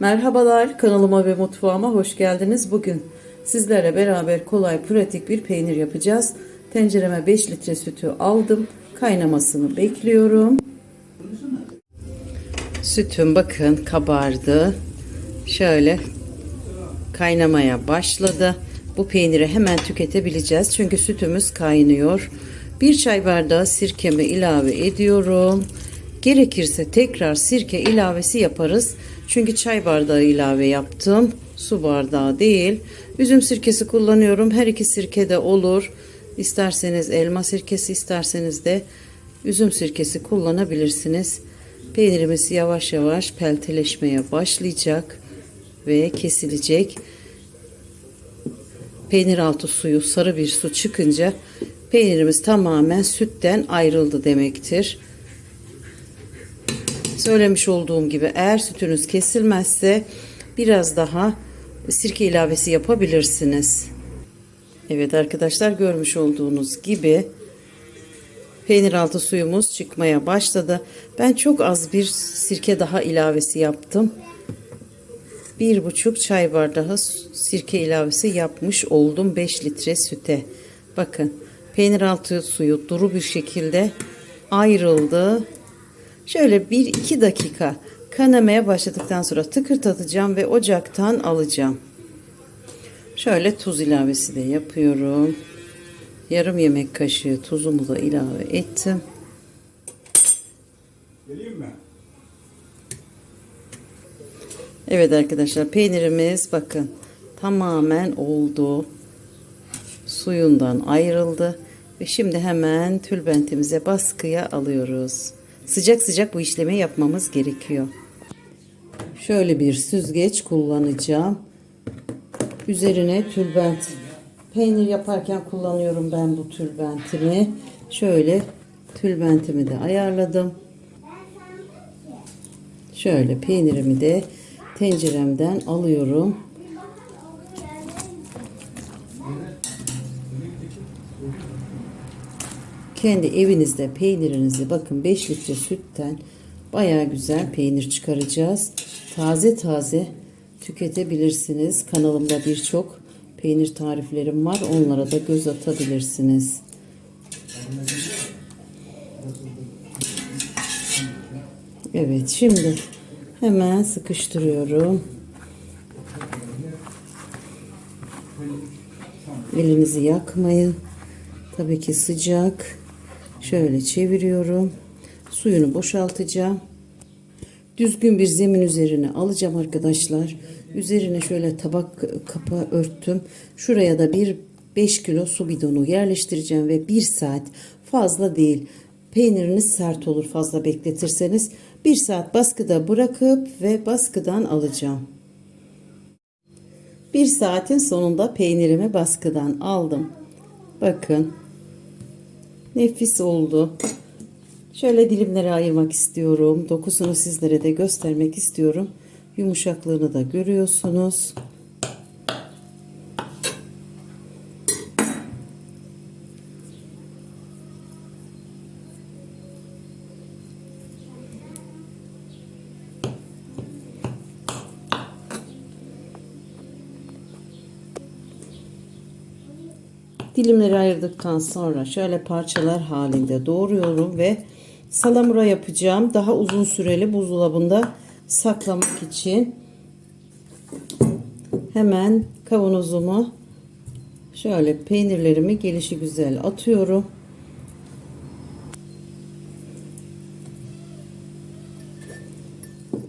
Merhabalar kanalıma ve mutfağıma hoş geldiniz. Bugün sizlerle beraber kolay pratik bir peynir yapacağız. Tencereme 5 litre sütü aldım. Kaynamasını bekliyorum. Sütüm bakın kabardı. Şöyle kaynamaya başladı. Bu peyniri hemen tüketebileceğiz. Çünkü sütümüz kaynıyor. Bir çay bardağı sirkemi ilave ediyorum. Gerekirse tekrar sirke ilavesi yaparız. Çünkü çay bardağı ilave yaptım. Su bardağı değil. Üzüm sirkesi kullanıyorum. Her iki sirke de olur. İsterseniz elma sirkesi isterseniz de üzüm sirkesi kullanabilirsiniz. Peynirimiz yavaş yavaş pelteleşmeye başlayacak ve kesilecek. Peynir altı suyu sarı bir su çıkınca peynirimiz tamamen sütten ayrıldı demektir. Söylemiş olduğum gibi eğer sütünüz kesilmezse biraz daha sirke ilavesi yapabilirsiniz. Evet arkadaşlar görmüş olduğunuz gibi peynir altı suyumuz çıkmaya başladı. Ben çok az bir sirke daha ilavesi yaptım. Bir buçuk çay bardağı sirke ilavesi yapmış oldum 5 litre süte. Bakın peynir altı suyu duru bir şekilde ayrıldı. Şöyle 1-2 dakika kaynamaya başladıktan sonra tıkırtatacağım ve ocaktan alacağım. Şöyle tuz ilavesi de yapıyorum. Yarım yemek kaşığı tuzumu da ilave ettim. Geleyim mi? Evet arkadaşlar peynirimiz bakın tamamen oldu. Suyundan ayrıldı. Ve şimdi hemen tülbentimize baskıya alıyoruz. Sıcak sıcak bu işlemi yapmamız gerekiyor. Şöyle bir süzgeç kullanacağım. Üzerine tülbent peynir yaparken kullanıyorum ben bu tülbentimi. Şöyle tülbentimi de ayarladım. Şöyle peynirimi de tenceremden alıyorum. Kendi evinizde peynirinizi bakın 5 litre sütten baya güzel peynir çıkaracağız. Taze taze tüketebilirsiniz. Kanalımda birçok peynir tariflerim var. Onlara da göz atabilirsiniz. Evet şimdi hemen sıkıştırıyorum. Elinizi yakmayın. Tabii ki sıcak. Şöyle çeviriyorum. Suyunu boşaltacağım. Düzgün bir zemin üzerine alacağım arkadaşlar. Üzerine şöyle tabak kapağı örttüm. Şuraya da bir 5 kilo su bidonu yerleştireceğim ve 1 saat fazla değil. Peyniriniz sert olur fazla bekletirseniz. 1 saat baskıda bırakıp ve baskıdan alacağım. 1 saatin sonunda peynirimi baskıdan aldım. Bakın. Nefis oldu. Şöyle dilimlere ayırmak istiyorum. Dokusunu sizlere de göstermek istiyorum. Yumuşaklığını da görüyorsunuz. Dilimleri ayırdıktan sonra şöyle parçalar halinde doğruyorum ve salamura yapacağım. Daha uzun süreli buzdolabında saklamak için hemen kavanozumu şöyle peynirlerimi gelişi güzel atıyorum.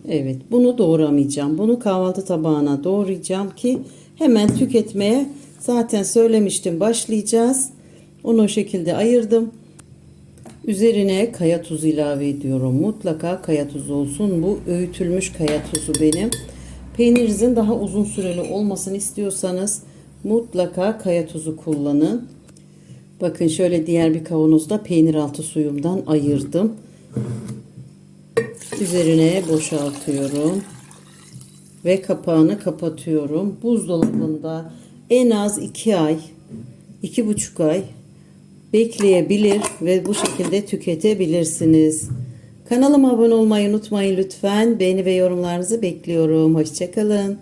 Evet bunu doğramayacağım. Bunu kahvaltı tabağına doğrayacağım ki hemen tüketmeye zaten söylemiştim başlayacağız. Onu o şekilde ayırdım. Üzerine kaya tuzu ilave ediyorum. Mutlaka kaya tuzu olsun. Bu öğütülmüş kaya tuzu benim. Peynirinizin daha uzun süreli olmasını istiyorsanız mutlaka kaya tuzu kullanın. Bakın şöyle diğer bir kavanozda peynir altı suyumdan ayırdım. Üzerine boşaltıyorum. Ve kapağını kapatıyorum. Buzdolabında en az 2 ay, 2,5 ay bekleyebilir ve bu şekilde tüketebilirsiniz. Kanalıma abone olmayı unutmayın lütfen. Beğeni ve yorumlarınızı bekliyorum. Hoşçakalın.